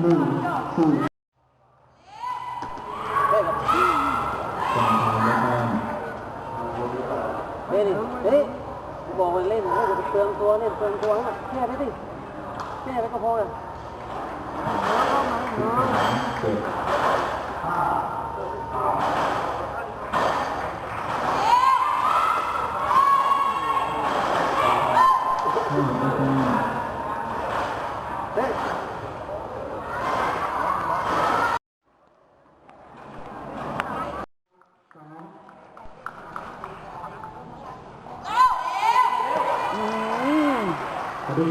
หนึ่งสี่เฮ้ยครับองทางแล้วกันเฮ้ยเฮ้ยกูบอกว่าเล่นไม่จะไปเตืองตัวเล่นเตืองตัวให้มันแค่ไปดิแค่ไปก็พอเลยเจ็ด เฮ้ย ปฏิเสธก็ได้จุดส่งถูกต้อง คื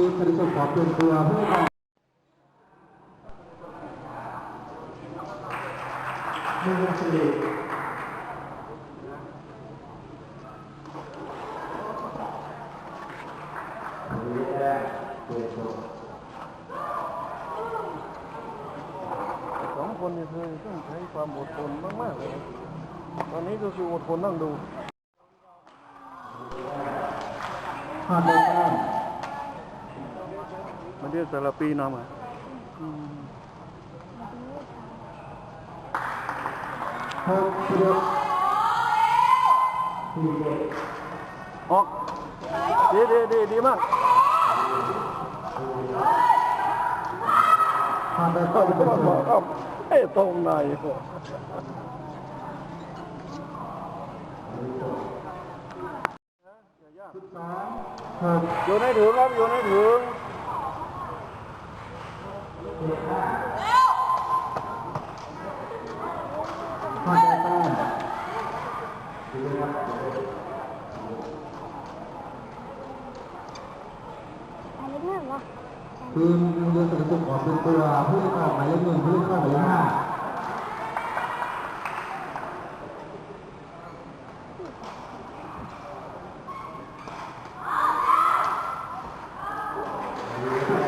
อปฏิเสธขอเปลี่ยนตัวเพื่อการหนึ่งสี่เปลี่ยนตัว สองคน เนี่ยเธอต้องใช้ความอดทนมากๆเลยตอนนี้ก็คืออดทนนั่งดูห้าโมงแต้มมันเรียกแต่ละปีน้ำอะหกสิบออกดีดีดีดีมาก เข้าเข้าไอ้ตรงไหนอยู่ในถึงครับอยู่ในถึงผ่าไปแต้มอันนี้เพื่อนวะ ทีมเรียนสมุทรขอเป็นตัวผู้เล่นออกหมายเลขหนึ่งผู้เล่นเข้าหมายเลขห้า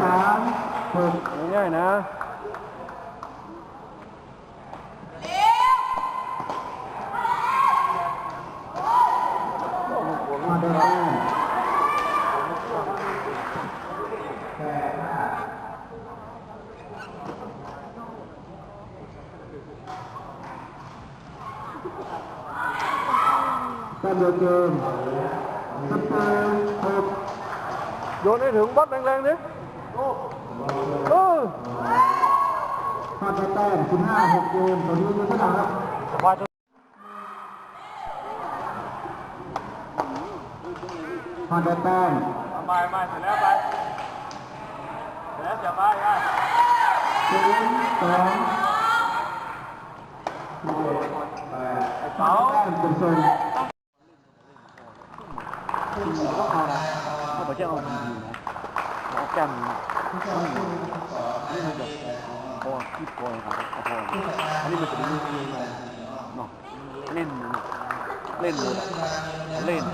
สามหกง่ายๆนะผ่านไป ต้มแต้มเดียวเกมสิบแปดหกโยนให้ถึงบัดแรงๆดิเออผ่านไปแต้มสิบห้าหกเกมตอนนี้ยังไม่หนาครับสบายตัวผ่านไปแต้มไปไปเสร็จแล้วไปเสร็จแล้วจะไปไปศูนย์สองเสาแต้มเป็น ส่วนเขาบอกจะเอาดีๆนะเอาแก้มนะนี่มันจะพอคิดพอครับพออันนี้มันจะเป็นเนาะเล่นเล่นเลยเล่น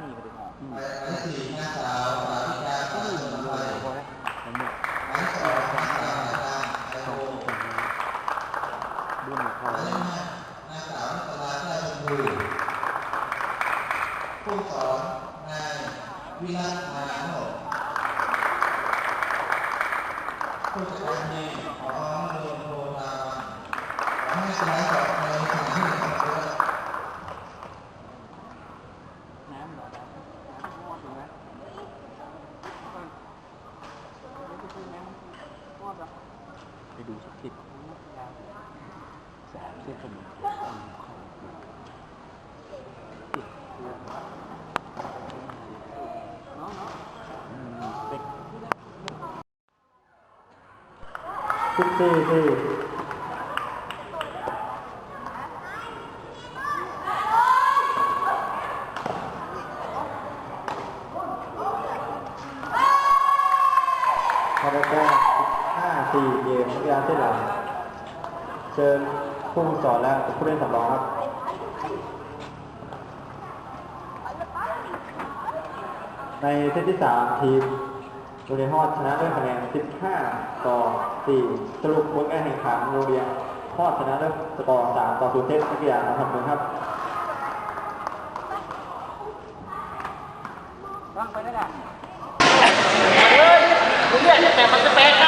นี่ก็ไดูหนูเขา ผู้สอนนายวิรัตมาโนด ผู้จัดการทีมขอโดนโทรตามขอให้สายสอบในสถานที่สำคัญไปดูสักทีแสบเส้นสมุนเสิบสี่สี่ผ่านไปแต้มสิบห้าสี่เกมนักกีฬาเส้นหลังเชิญผู้สอนและผู้เล่นสำรองครับในเซตที่สามทีม โรงเรียนฮอดชนะด้วยคะแนน 15 ต่อ 4 สรุปผลการแข่งขันโรงเรียนฮอดชนะด้วยสกอร์ 3 ต่อศูนย์เซตนักกีฬาทำเมืองครับว่างไปได้ไหมเฮ้ยเรียนแต่มันจะแปละ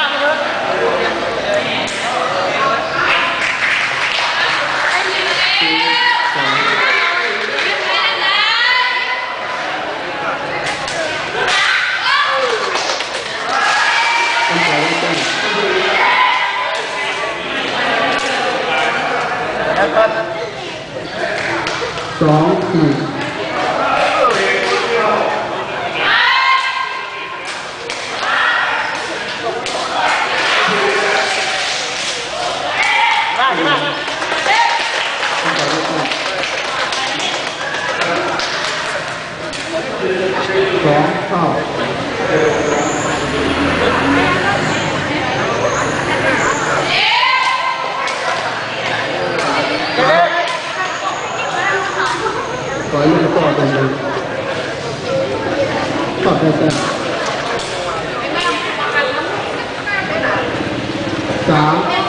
สองสี่สองเท่าขอให้ลูกต่อกันเลย ขอบคุณครับสาม